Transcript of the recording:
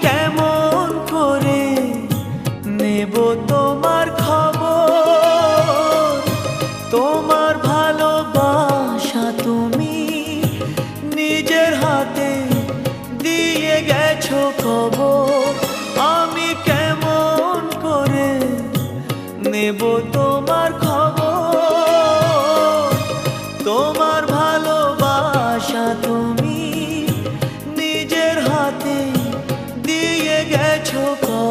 কেমন করে নেব তোমার খবর? তোমার ভালোবাসা তুমি নিজের হাতে দিয়ে গেছো খবর। আমি কেমন করে নেব তোমার খবর? go.